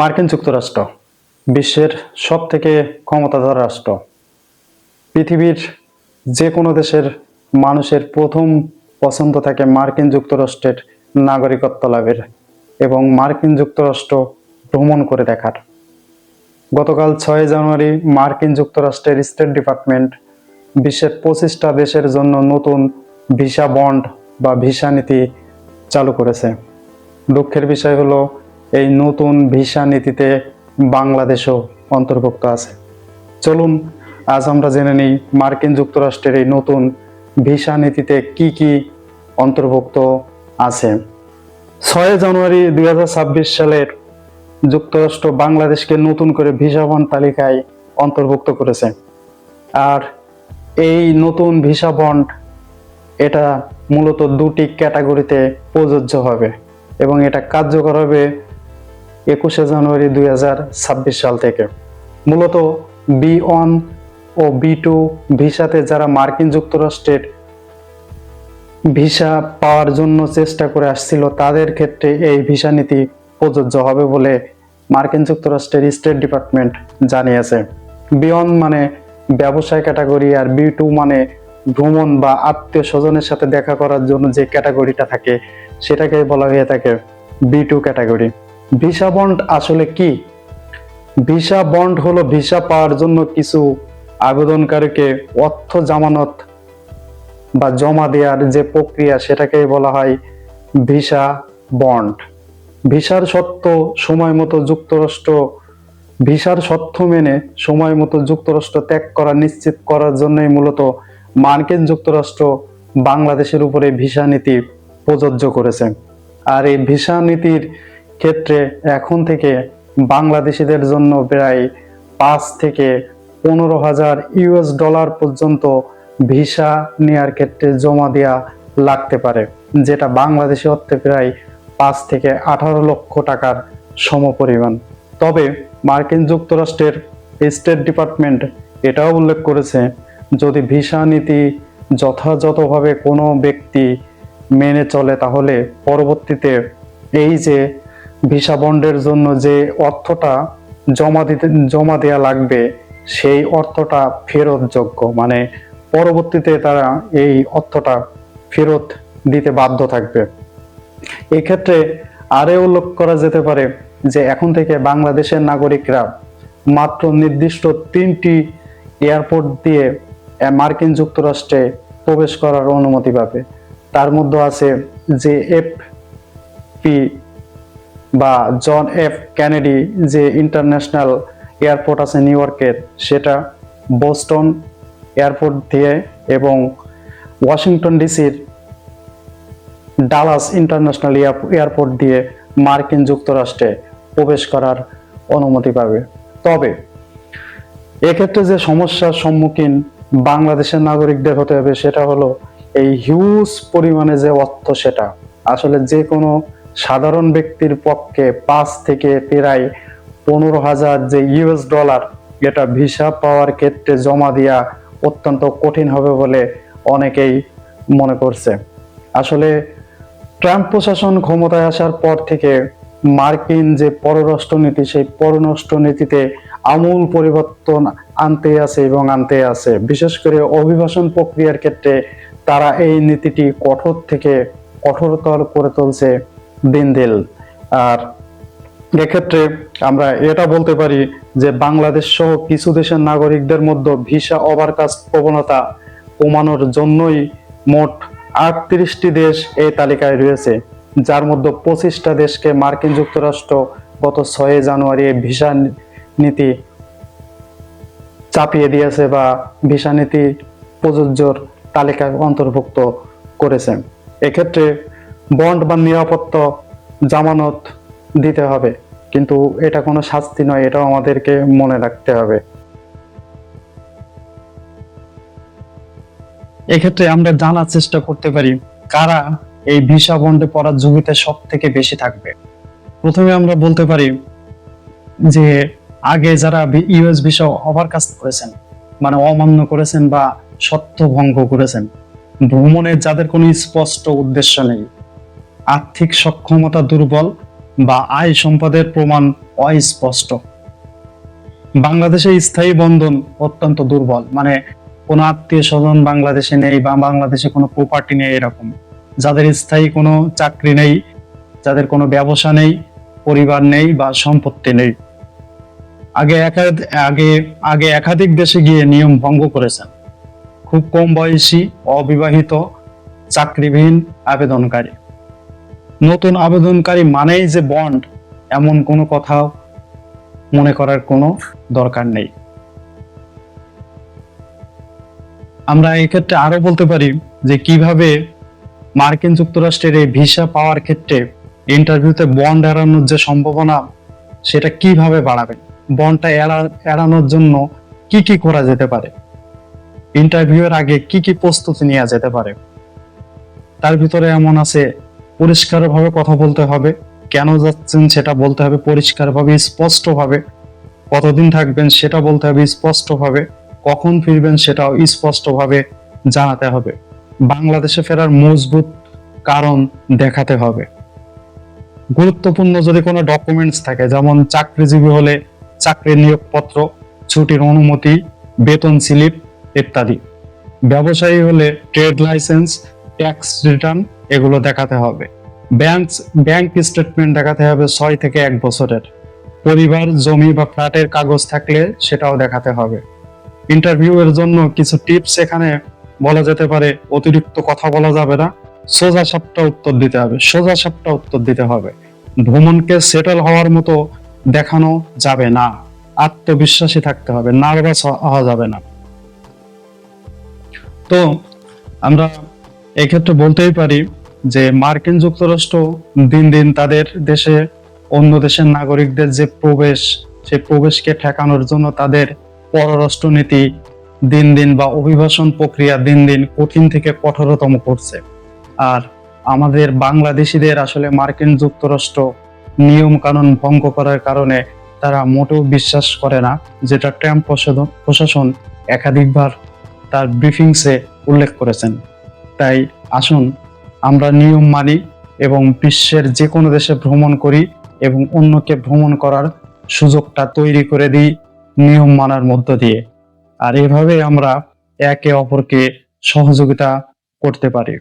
মার্কিন যুক্তরাষ্ট্র, বিশ্বের সব থেকে ক্ষমতাধর রাষ্ট্র। পৃথিবীর যে কোনো দেশের মানুষের প্রথম পছন্দ থাকে মার্কিন যুক্তরাষ্ট্রের নাগরিকত্ব লাভের এবং মার্কিন যুক্তরাষ্ট্র ভ্রমণ করে দেখার। গতকাল ছয় জানুয়ারি মার্কিন যুক্তরাষ্ট্রের স্টেট ডিপার্টমেন্ট বিশ্বের পঁচিশটা দেশের জন্য নতুন ভিসা বন্ড বা ভিসা নীতি চালু করেছে। দুঃখের বিষয় হলো এই নতুন ভিসা নীতিতে বাংলাদেশও অন্তর্ভুক্ত আছে। চলুন, আজ আমরা জেনে নিই মার্কিন যুক্তরাষ্ট্রের এই নতুন ভিসা নীতিতে কি কি অন্তর্ভুক্ত আছে। ছয় জানুয়ারি দু হাজার ছাব্বিশ সালের যুক্তরাষ্ট্র বাংলাদেশকে নতুন করে ভিসা বন্ড তালিকায় অন্তর্ভুক্ত করেছে। আর এই নতুন ভিসা বন্ড এটা মূলত দুটি ক্যাটাগরিতে প্রযোজ্য হবে এবং এটা কার্যকর হবে একুশে জানুয়ারি দুই হাজার ছাব্বিশ সাল থেকে। মূলত বি ওয়ান ও বি টু ভিসাতে যারা মার্কিন যুক্তরাষ্ট্রের ভিসা পাওয়ার জন্য চেষ্টা করে আসছিল, তাদের ক্ষেত্রে এই ভিসা নীতি প্রযোজ্য হবে বলে মার্কিন যুক্তরাষ্ট্রের স্টেট ডিপার্টমেন্ট জানিয়েছে। বিয়ন মানে ব্যবসায় ক্যাটাগরি আর বি টু মানে ভ্রমণ বা আত্মীয় স্বজনের সাথে দেখা করার জন্য যে ক্যাটাগরিটা থাকে সেটাকে বলা হয়ে থাকে B two category. Visa bond আসলে কি? ভিসা বন্ড হলো ভিসা পাওয়ার জন্য কিছু আবেদনকারীকে অর্থ জামানত বা জমা দেওয়ার যে প্রক্রিয়া সেটাকে বলা হয় ভিসা বন্ড। ভিসার সত্ত্ব সময় মতো যুক্তরাষ্ট্র, ভিসার সত্য মেনে সময় মতো যুক্তরাষ্ট্র ত্যাগ করা নিশ্চিত করার জন্যই মূলত মার্কিন যুক্তরাষ্ট্র বাংলাদেশের উপরে ভিসা নীতি প্রযোজ্য করেছে। আর এই ভিসা নীতির ক্ষেত্রে এখন থেকে বাংলাদেশিদের জন্য প্রায় পাঁচ থেকে পনেরো হাজার ইউএস ডলার পর্যন্ত ভিসা নেয়ার ক্ষেত্রে জমা দেওয়া লাগতে পারে, যেটা বাংলাদেশি অর্থে প্রায় পাঁচ থেকে আঠারো লক্ষ টাকার সমপরিমাণ। তবে মার্কিন যুক্তরাষ্ট্রের স্টেট ডিপার্টমেন্ট এটাও উল্লেখ করেছে, যদি ভিসা নীতি যথাযথভাবে কোনো ব্যক্তি মেনে চলে, তাহলে পরবর্তীতে এই যে ভিসা বন্ডের জন্য যে অর্থটা জমা দিতে, জমা দেওয়া লাগবে, সেই অর্থটা ফেরতযোগ্য। মানে পরবর্তীতে তারা এই অর্থটা ফেরত দিতে বাধ্য থাকবে। এক্ষেত্রে আরে উল্লেখ করা যেতে পারে যে এখন থেকে বাংলাদেশের নাগরিকরা মাত্র নির্দিষ্ট তিনটি এয়ারপোর্ট দিয়ে মার্কিন যুক্তরাষ্ট্রে প্রবেশ করার অনুমতি পাবে। তার মধ্যে আছে যে এফ পি বা জন এফ ক্যানেডি যে ইন্টারন্যাশনাল এয়ারপোর্ট আছে নিউ ইয়র্কের সেটা বোস্টন এয়ারপোর্ট দিয়ে এবং ওয়াশিংটন ডিসির ডালাস ইন্টারন্যাশনাল এয়ারপোর্ট দিয়ে মার্কিন যুক্তরাষ্ট্রে প্রবেশ করার অনুমতি পাবে। তবে এক্ষেত্রে যে সমস্যার সম্মুখীন বাংলাদেশের নাগরিকদের হতে হবে, সেটা হলো এই হিউজ পরিমাণে যে অর্থ সেটা, আসলে যে কোনো সাধারণ ব্যক্তির পক্ষে পাঁচ থেকে প্রায় পনেরো হাজার যে ইউএস ডলার, এটা ভিসা পাওয়ার ক্ষেত্রে জমা দেওয়া অত্যন্ত কঠিন হবে বলে অনেকেই মনে করছে। আসলে ট্রাম্প প্রশাসন ক্ষমতায় আসার পর থেকে মার্কিন যে পররাষ্ট্র নীতি সেই পররাষ্ট্র নীতিতে আমূল পরিবর্তন আনতে আছে এবং আনতে আছে। বিশেষ করে অভিবাসন প্রক্রিয়ার ক্ষেত্রে তারা এই নীতিটি কঠোর থেকে কঠোরতর করে তুলছে। দিন দিন আর এক্ষেত্রে আমরা এটা বলতে পারি যে বাংলাদেশ সহ কিছু দেশের নাগরিকদের মধ্যে ভিসা ওভারকাস্ট প্রবণতা কমানোর জন্যই মোট আটত্রিশটি দেশ এই তালিকায় রয়েছে, যার মধ্যে পঁচিশটা দেশকে মার্কিন যুক্তরাষ্ট্র গত ছয় জানুয়ারি ভিসা নীতি চাপিয়ে দিয়েছে বা ভিসা নীতি প্রযোজ্যর তালিকায় অন্তর্ভুক্ত করেছে। এক্ষেত্রে বন্ড বা নিরাপত্তা জামানত দিতে হবে। কিন্তু এটা কোনো শাস্তি নয়, এটাও আমাদেরকে মনে রাখতে হবে। এক্ষেত্রে আমরা জানার চেষ্টা করতে পারি, কারা এই ভিসা বন্ডে পড়ার ঝুঁকিতে সব থেকে বেশি থাকবে। প্রথমে আমরা বলতে পারি যে, আগে যারা ইউএস ভিসা ওভারকাস্ট করেছেন মানে অমান্য করেছেন বা সত্য ভঙ্গ করেছেন, ভ্রমণের যাদের কোনো স্পষ্ট উদ্দেশ্য নেই আর্থিক সক্ষমতা দুর্বল বা আয় সম্পদের প্রমাণ অস্পষ্ট। বাংলাদেশে স্থায়ী বন্ধন অত্যন্ত দুর্বল মানে কোনো আত্মীয় স্বজন বাংলাদেশে নেই বা বাংলাদেশে কোনো প্রপার্টি নেই এরকম। যাদের স্থায়ী কোনো চাকরি নেই, যাদের কোনো ব্যবসা নেই, পরিবার নেই বা সম্পত্তি নেই। আগে আগে আগে একাধিক দেশে গিয়ে নিয়ম ভঙ্গ করেছেন। খুব কম বয়সী, অবিবাহিত, চাকরিবিহীন, আবেদনকারী। নতুন আবেদনকারী মানেই যে বন্ড এমন কোনো কথা মনে করার কোনো দরকার নেই। আমরা এক্ষেত্রে আরও বলতে পারি যে কীভাবে মার্কিন যুক্তরাষ্ট্রের এই ভিসা পাওয়ার ক্ষেত্রে ইন্টারভিউতে বন্ড এড়ানোর যে সম্ভাবনা, সেটা কীভাবে বাড়াবে? বন্ডটা এড়া- এড়ানোর জন্য কি কি করা যেতে পারে? ইন্টারভিউয়ের আগে কি কি প্রস্তুতি নেওয়া যেতে পারে? তার ভিতরে এমন আছে পরিষ্কারভাবে কথা বলতে হবে। কেন যাচ্ছেন সেটা বলতে হবে পরিষ্কারভাবে, স্পষ্টভাবে। কতদিন থাকবেন সেটা বলতে হবে স্পষ্টভাবে। কখন ফিরবেন সেটাও স্পষ্টভাবে জানাতে হবে। বাংলাদেশে ফেরার মজবুত কারণ দেখাতে হবে। গুরুত্বপূর্ণ যদি কোনো ডকুমেন্টস থাকে, যেমন চাকরিজীবী হলে চাকরির নিয়োগপত্র, ছুটির অনুমতি, বেতন স্লিপ ইত্যাদি। ব্যবসায়ী হলে ট্রেড লাইসেন্স ট্যাক্স রিটার্ন এগুলো দেখাতে হবে। ব্যাংক ব্যাংক স্টেটমেন্ট দেখাতে হবে ছয় থেকে এক বছরের। পরিবার, জমি বা ফ্ল্যাটের কাগজ থাকলে সেটাও দেখাতে হবে। ইন্টারভিউ এর জন্য কিছু টিপস এখানে বলা যেতে পারে, অতিরিক্ত কথা বলা যাবে না। সোজা সাপটা উত্তর দিতে হবে, সোজা সাপটা উত্তর দিতে হবে। ভ্রমণকে সেটেল হওয়ার মতো দেখানো যাবে না। আত্মবিশ্বাসী থাকতে হবে, নার্ভাস হওয়া যাবে না। তো আমরা এক্ষেত্রে বলতেই পারি যে মার্কিন যুক্তরাষ্ট্র দিন দিন তাদের দেশে অন্য দেশের নাগরিকদের যে প্রবেশ, সেই প্রবেশকে ঠেকানোর জন্য তাদের পররাষ্ট্রনীতি দিন দিন বা অভিবাসন প্রক্রিয়া দিন দিন কঠিন থেকে কঠোরতম করছে। আর আমাদের বাংলাদেশিদের আসলে মার্কিন যুক্তরাষ্ট্র নিয়ম কানুন ভঙ্গ করার কারণে তারা মোটেও বিশ্বাস করে না, যেটা ট্রাম্প প্রশাসন একাধিকবার তার ব্রিফিংসে উল্লেখ করেছেন। তাই আসুন, আমরা নিয়ম মানি এবং বিশ্বের যে কোনো দেশে ভ্রমণ করি এবং অন্যকে ভ্রমণ করার সুযোগটা তৈরি করে দিই নিয়ম মানার মধ্য দিয়ে। আর এভাবে আমরা একে অপরকে সহযোগিতা করতে পারি।